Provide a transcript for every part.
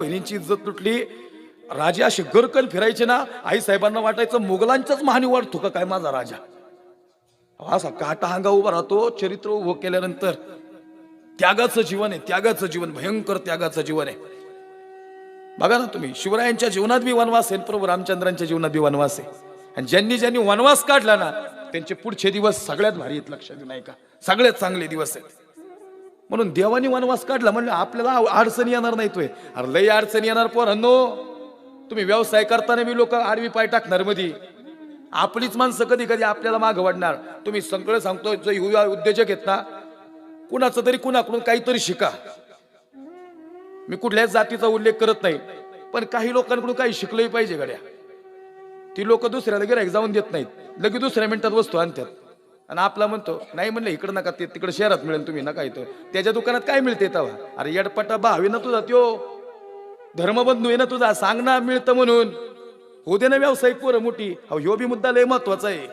बहिणींची इज्जत तुटली. राजे असे गरकन फिरायचे ना आई साहेबांना वाटायचं मुघलांचाच महानिवाड थुका का काय माझा राजा. असा काटा हांगा उभा राहतो चरित्र उभं केल्यानंतर. त्यागाचं जीवन आहे त्यागाचं जीवन भयंकर त्यागाचं जीवन आहे. बघा ना तुम्ही शिवरायांच्या जीवनात बी वनवास आहे प्रभू रामचंद्रांच्या जीवनात बी वनवास आहे. आणि ज्यांनी ज्यांनी वनवास काढला ना त्यांचे पुढचे दिवस सगळ्यात भारी आहेत लक्षात नाही का सगळ्यात चांगले दिवस आहेत. म्हणून देवानी वनवास काढला म्हणजे आपल्याला अडचणी येणार नाही तोय अरे लई अडचणी येणार पोरांनो. तुम्ही व्यवसाय करताना मी लोक आडवी पाय टाकणार मध्ये आपलीच माणसं कधी कधी आपल्याला मागं वाढणार. तुम्ही सगळं सांगतो जो युवा उद्योजक आहेत ना कुणाचं तरी कुणाकडून काहीतरी शिका. मी कुठल्याच जातीचा उल्लेख करत नाही पण काही लोकांकडून काही शिकलंही पाहिजे गड्या. ती लोक दुसऱ्याला गिरायक जाऊन देत नाहीत. लगेच दुसऱ्या मिनिटात वस्तू आणतात. आणि आपला म्हणतो नाही म्हणलं इकडं नका ते तिकडे शहरात मिळेल तुम्ही नका इथं. त्याच्या दुकानात काय मिळते तवा? अरे येडपटा भावी ना तुझा त्यो. धर्मबंधू आहे ना तुझा सांग ना मिळतं म्हणून. होऊ दे ना व्यावसायिक पोरं मोठी. अहो ह्यो बी मुद्दा लय महत्त्वाचा आहे.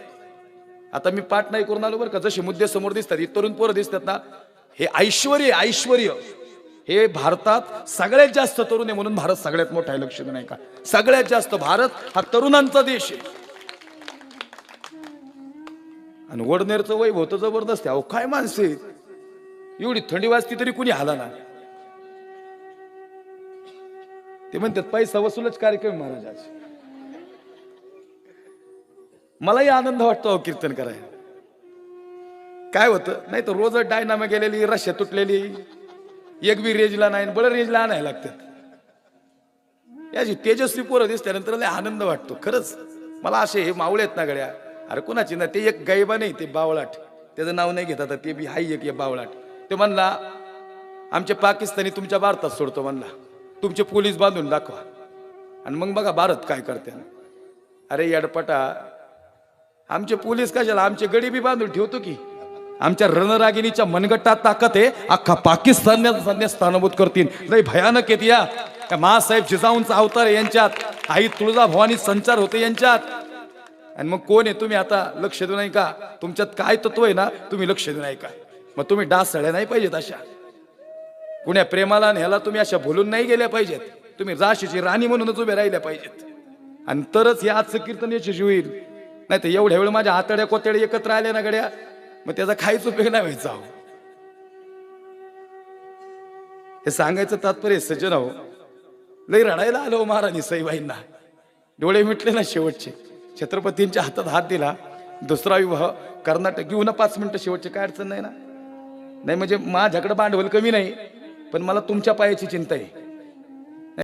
आता मी पाठ नाही करून आलो बरं का जसे मुद्दे समोर दिसतात ही तरुण पोरं दिसतात ना हे ऐश्वर ऐश्वर हे भारतात सगळ्यात जास्त तरुण आहे म्हणून भारत सगळ्यात मोठा आहे लक्ष नाही का सगळ्यात जास्त भारत हा तरुणांचा देश आहे. आणि वडनेरचं वैभव तर जबरदस्त. आहे अहो काय माणसे एवढी थंडी वाजती तरी कुणी आला ना ते म्हणतात पैसा वसूलच कार्यक्रम महाराज मलाही आनंद वाटतो अहो कीर्तन करायला. काय होतं? नाही तर रोज डायनामा गेलेली रश्या तुटलेली एक बी रेजला नाही बळ रेजला आणायला लागतात. याची तेजस्वी पोरं दिसल्यानंतर लय आनंद वाटतो. खरंच मला असे हे मावळे आहेत ना गड्या. अरे कोणाची ना ते एक गायबा नाही ते बावळाट. त्याचं नाव नाही घेतात ते बी हाय एक बावळाट. ते म्हणला आमचे पाकिस्तानी तुमच्या भारतात सोडतो म्हणला. तुमचे पोलीस बांधून दाखवा. आणि मग बघा भारत काय करते. अरे यडपटा आमचे पोलीस कशाला आमचे गडीबी बांधून ठेवतो की? आमच्या रणरागिणीच्या मनगटात ताकद आहे अख्खा पाकिस्तान स्थानभूत करतील. लय भयानक येत या. त्या महासाहेब जिजाऊंचा अवतार यांच्यात. आई तुळजा भवानी संचार होते यांच्यात. आणि मग कोण आहे? तुम्ही आता लक्ष देऊ नाही का? तुमच्यात काय तत्व आहे ना तुम्ही लक्ष देऊ नाही का? मग तुम्ही डासळ्या नाही पाहिजेत अशा. कुण्या प्रेमाला आणि ह्याला तुम्ही अशा भुलून नाही गेल्या पाहिजेत. तुम्ही राशीची राणी म्हणूनच उभे राहिल्या पाहिजेत. आणि तरच हे आजचं कीर्तन यशस्वी होईल. नाही तर एवढ्या वेळ माझ्या आतड्या कोतड्या एकत्र आल्या ना गड्या. मग त्याचा खायच उपयोग नाही व्हायचा अहो. हे सांगायचं तात्पर्य सज्जन हो लई रडायला आलो हो महाराणी सईबाईंना. डोळे मिटले ना शेवटचे. छत्रपतींच्या हातात हात दिला दुसरा विवाह कर्नाटक घेऊ ना पाच मिनटं शेवटचे काय अडचण नाही ना? नाही म्हणजे माझ्याकडे भांडवल कमी नाही पण मला तुमच्या पायाची चिंता आहे.